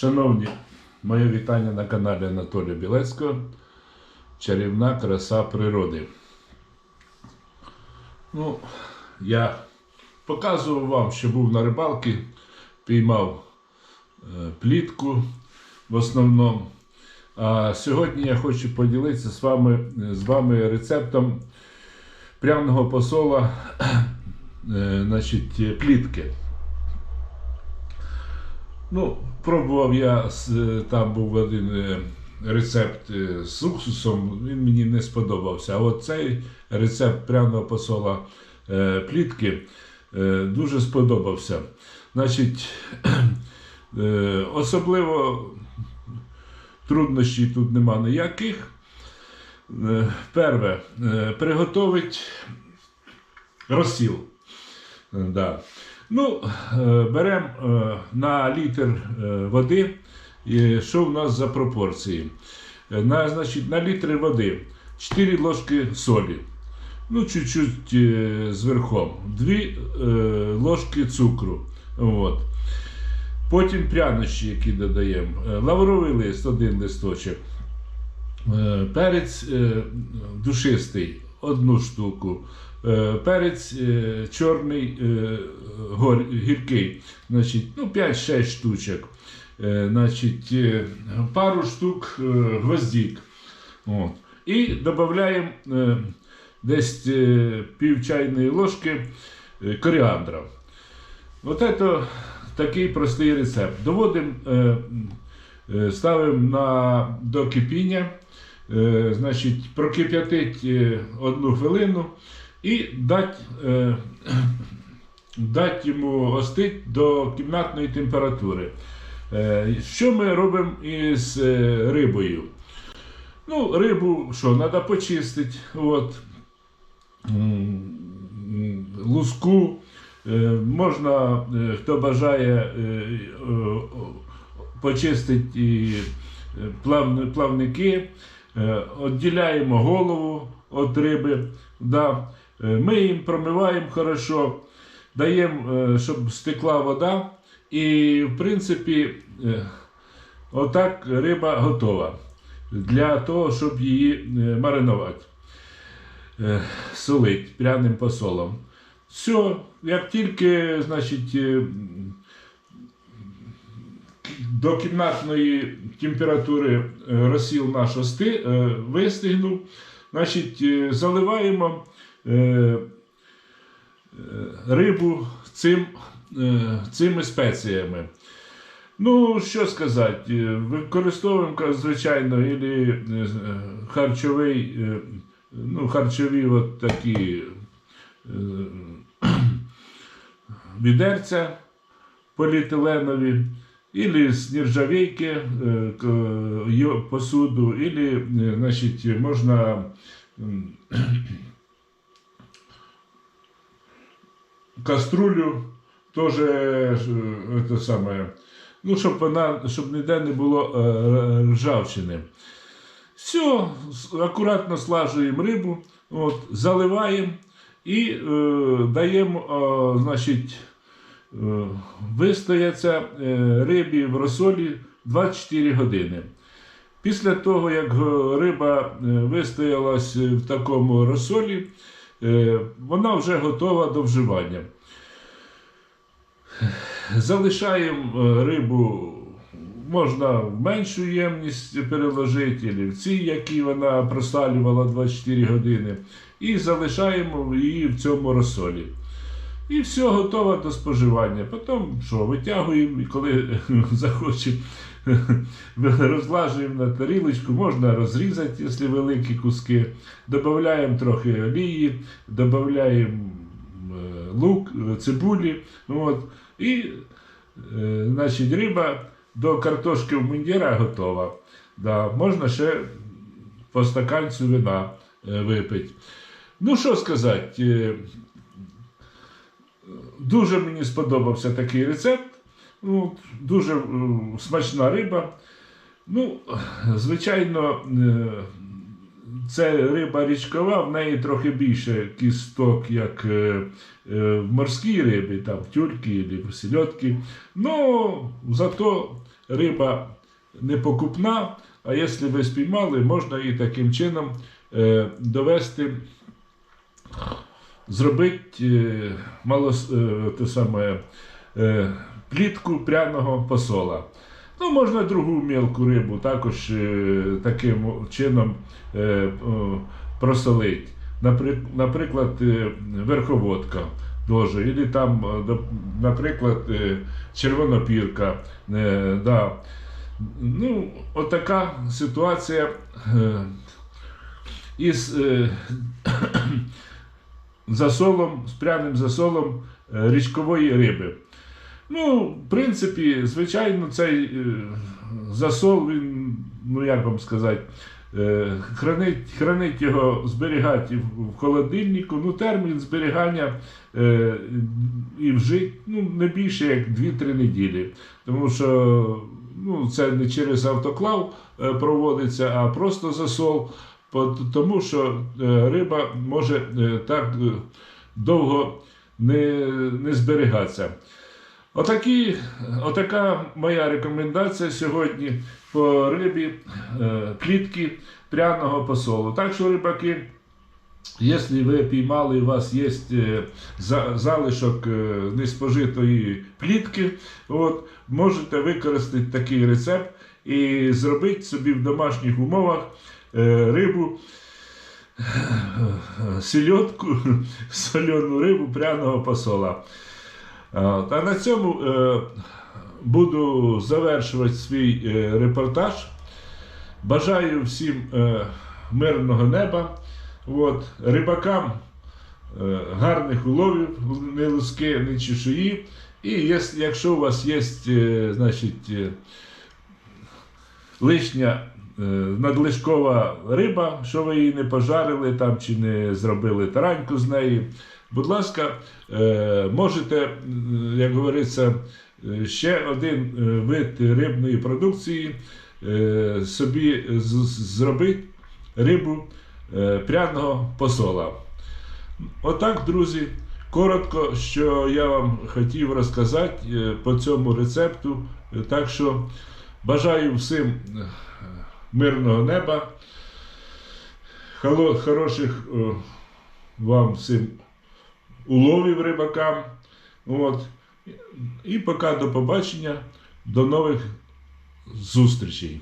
Шановні, моє вітання на каналі Анатолія Білецького. Чарівна краса природи. Ну, я показував вам, що був на рибалці, піймав е, плітку в основному. А сьогодні я хочу поділитися з вами, з вами рецептом пряного посола е, значить, плітки. Ну, пробував я з- там був один е, рецепт е, з уксусом, він мені не сподобався. А от цей рецепт пряного посола е, плітки е, дуже сподобався. Значить, е, особливо труднощів тут нема ніяких. Е, Перше, е, приготовить розсіл. Е, Да. Ну, беремо на літр е, води, е, що в нас за пропорції. Е, На, значить, на літр води 4 ложки солі. Ну, чуть-чуть е, з верхом. 2 е, ложки цукру. От. Потім прянощі, які додаємо. Е, Лавровий лист, один листочок. Е, Перець е, душистий, одну штуку. Е, Перець е, чорний е, гіркий, значить, ну, 5-6 штучок. Значить, пару штук гвоздик. От. І додаємо десь пів чайної ложки коріандра. От це такий простий рецепт. Доводимо, ставимо на, до кипіння, значить, прокип'ятить е, одну хвилину і дати, е, дати йому остить до кімнатної температури. Е, що ми робимо із е, рибою? Ну, рибу що, треба почистити. От. Луску. Е, Можна, е, хто бажає, е, е, почистити е, плавники, Е, відділяємо голову від риби, да. Е, миємо, промиваємо хорошо, даємо, е, щоб стекла вода. І, в принципі, е, отак риба готова для того, щоб її е, маринувати. Е, Солить пряним посолом. Все, як тільки, значить, е, до кімнатної температури е, розсіл наш е, вистигнув, значить, е, заливаємо рибу цим, цими спеціями. Ну, що сказати, використовуємо, звичайно, е, харчовий, ну, харчові от такі відерця поліетиленові, ілі з нержавейки е, к- йо- посуду, ілі, е, значить, можна м, каструлю теж е, це саме, ну, щоб вона, щоб ніде не було ржавчини. Все, акуратно слажуємо рибу, от, заливаємо і е, даємо, е, значить, вистояться е, рибі в розсолі 24 години. Після того, як е, риба е, вистоялась в такому розсолі, е, вона вже готова до вживання. Залишаємо е, рибу, можна в меншу ємність переложити, в ці, які вона просалювала 24 години, і залишаємо її в цьому розсолі. І все готово до споживання. Потім що, витягуємо, і коли захочемо, розлажуємо на тарілочку, можна розрізати, якщо великі куски. Додаємо трохи олії, додаємо е, лук, цибулі. От, і е, значить, риба до картошки в мундіра готова. Да, можна ще по стаканцю вина е, випити. Ну, що сказати, дуже мені сподобався такий рецепт. Ну, дуже е, смачна риба. Ну, звичайно, е, це риба річкова, в неї трохи більше кісток, як е, в морській рибі, там в тюльки або в сельодки. Ну, зато риба не покупна, а якщо ви спіймали, можна і таким чином довести, зробити е, малос, е, те саме, е, плітку пряного посола. Ну, можна другу мілку рибу також таким чином просолити. Наприклад, верховодка дуже, або там, наприклад, червонопірка. Да. Ну, отака ситуація із засолом, з пряним засолом е, річкової риби. Ну, в принципі, звичайно, цей е, засол, він, ну як вам сказати, е, хранить, хранить його, зберігати в, холодильнику. Ну, термін зберігання і вжить ну, не більше як 2-3 неділі. Тому що ну, це не через автоклав проводиться, а просто засол. Тому що е, риба може е, так е, довго не, не зберігатися. Отакі, отака моя рекомендація сьогодні по рибі клітки пряного посолу. Так що, рибаки, якщо ви піймали, у вас є залишок неспожитої плітки, от, можете використати такий рецепт і зробити собі в домашніх умовах рибу. е, Сільотку, соляну рибу пряного посола. А, Та на цьому е, буду завершувати свій е, репортаж. Бажаю всім е, мирного неба. От, рибакам е, гарних уловів, не луски, не чешуї. І якщо у вас є е, значить, е, лишня е, надлишкова риба, що ви її не пожарили там, чи не зробили тараньку з неї, будь ласка, е, можете, е, як говориться, е, ще один е, вид рибної продукції е, собі зробити рибу е, пряного посола. Отак, друзі, коротко, що я вам хотів розказати е, по цьому рецепту. Е, Так що бажаю всім е, мирного неба, хороших е, вам всім уловів рибакам. От. І поки до побачення, до нових зустрічей.